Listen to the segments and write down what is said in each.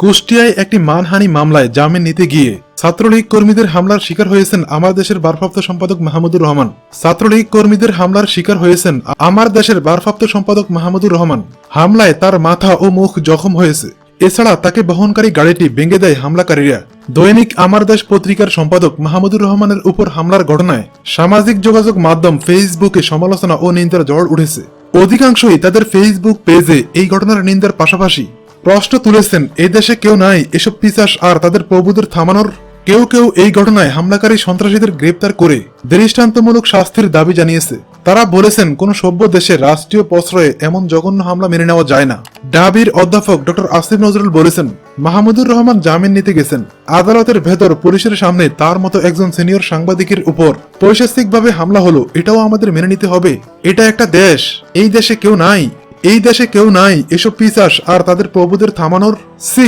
কুষ্টিয়ায় একটি মানহানি মামলায় জামিন নিতে গিয়ে ছাত্রলীগ কর্মীদের হামলার শিকার হয়েছেন আমার দেশের ভারপ্রাপ্ত সম্পাদক মাহমুদুর রহমান। ছাত্রলীগ কর্মীদের হামলার শিকার হয়েছেন আমার দেশের ভারপ্রাপ্ত সম্পাদক মাহমুদুর রহমান। হামলায় তার মাথা ও মুখ জখম হয়েছে। এছাড়া তাকে বহনকারী গাড়িটি ভেঙে দেয় হামলাকারীরা। দৈনিক আমার দেশ পত্রিকার সম্পাদক মাহমুদুর রহমানের উপর হামলার ঘটনায় সামাজিক যোগাযোগ মাধ্যম ফেসবুকে সমালোচনা ও নিন্দার ঝড় উঠেছে। অধিকাংশই তাদের ফেসবুক পেজে এই ঘটনার নিন্দার পাশাপাশি প্রশ্ন তুলেছেন এই দেশে কেউ নাই, এসব পিসাস আর তাদের প্রভুদের থামানোর? কেউ কেউ এই ঘটনায় হামলাকারী সন্ত্রাসীদের গ্রেপ্তার করে দৃষ্টান্তমূলক শাস্তির দাবি জানিয়েছে। তারা বলেছেন, কোন সভ্য দেশে রাষ্ট্রীয় প্রশ্রয়ে এমন জঘন্য হামলা মেনে নেওয়া যায় না। ডাবির অধ্যাপক ডক্টর আসিফ নজরুল বলেছেন মাহমুদুর রহমান জামিন নিতে গেছেন। আদালতের ভেতর পুলিশের সামনে তার মতো একজন সিনিয়র সাংবাদিকের উপর পৈশাচিকভাবে হামলা হলো, এটাও আমাদের মেনে নিতে হবে। এটা একটা দেশ। এই দেশে কেউ নাই। এই দেশে কেউ নাই। এসব পিসাস আর তাদের প্রভুদের থামানোর? সি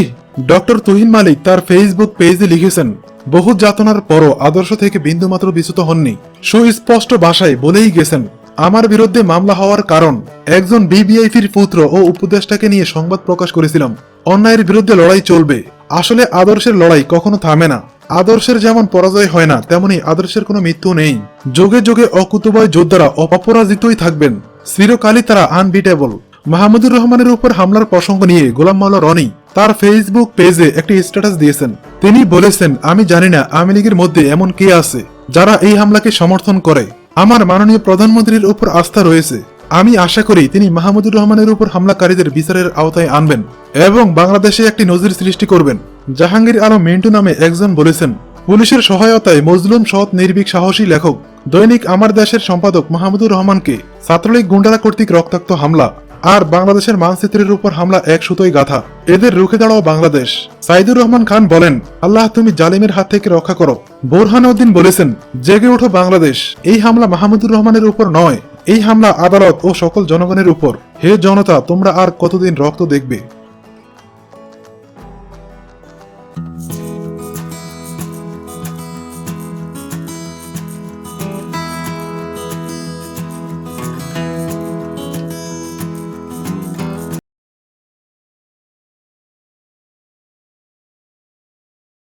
ডক্টর তুহিন মালিক তার ফেসবুক পেজে লিখেছেন, বহু যাতনার পরও আদর্শ থেকে বিন্দুমাত্র বিচ্যুত হননি। সুস্পষ্ট ভাষায় বলেই গেছেন আমার বিরুদ্ধে মামলা হওয়ার কারণ, একজন বিবিআইপির পুত্র ও উপদেষ্টাকে নিয়ে সংবাদ প্রকাশ করেছিলাম। অন্যায়ের বিরুদ্ধে লড়াই চলবে। আসলে আদর্শের লড়াই কখনো থামে না। আদর্শের যেমন পরাজয় হয় না, তেমনি আদর্শের কোনো মৃত্যু নেই। যোগে যোগে অকুতবয় যোদ্ধারা অপরাজিতই থাকবেন। চিরকালই তারা আনবিটেবল মাহমুদুর রহমানের উপর হামলার প্রসঙ্গ নিয়ে গোলাম মাওলা রনি তার ফেসবুক পেজে একটি স্ট্যাটাস দিয়েছেন। তিনি বলেছেন, আমি জানি না, আওয়ামী লীগের মধ্যে এমন কে আছে যারা এই হামলাকে সমর্থন করে। আমার মাননীয় প্রধানমন্ত্রীর উপর আস্থা রয়েছে। আমি আশা করি তিনি মাহমুদুর রহমানের উপর হামলাকারীদের বিচারের আওতায় আনবেন এবং বাংলাদেশে একটি নজির সৃষ্টি করবেন। জাহাঙ্গীর আলম মিন্টু নামে একজন বলেছেন, পুলিশের সহায়তায় মজলুম, সৎ, নির্ভীক, সাহসী লেখক, দৈনিক আমার দেশের সম্পাদক মাহমুদুর রহমানকে ছাত্রলীগ গুন্ডারা কর্তৃক রক্তাক্ত হামলা। আর বাংলাদেশের মানচিত্রের উপর হামলা এক সুতোই গাথা এদের রুখে দাঁড়াও বাংলাদেশ। সাইদুর রহমান খান বলেন, আল্লাহ, তুমি জালিমের হাত থেকে রক্ষা করো। বোরহান উদ্দিন বলেছেন, জেগে ওঠো বাংলাদেশ। এই হামলা মাহমুদুর রহমানের উপর নয়। এই হামলা আদালত ও সকল জনগণের উপর। হে জনতা, তোমরা আর কতদিন রক্ত দেখবে?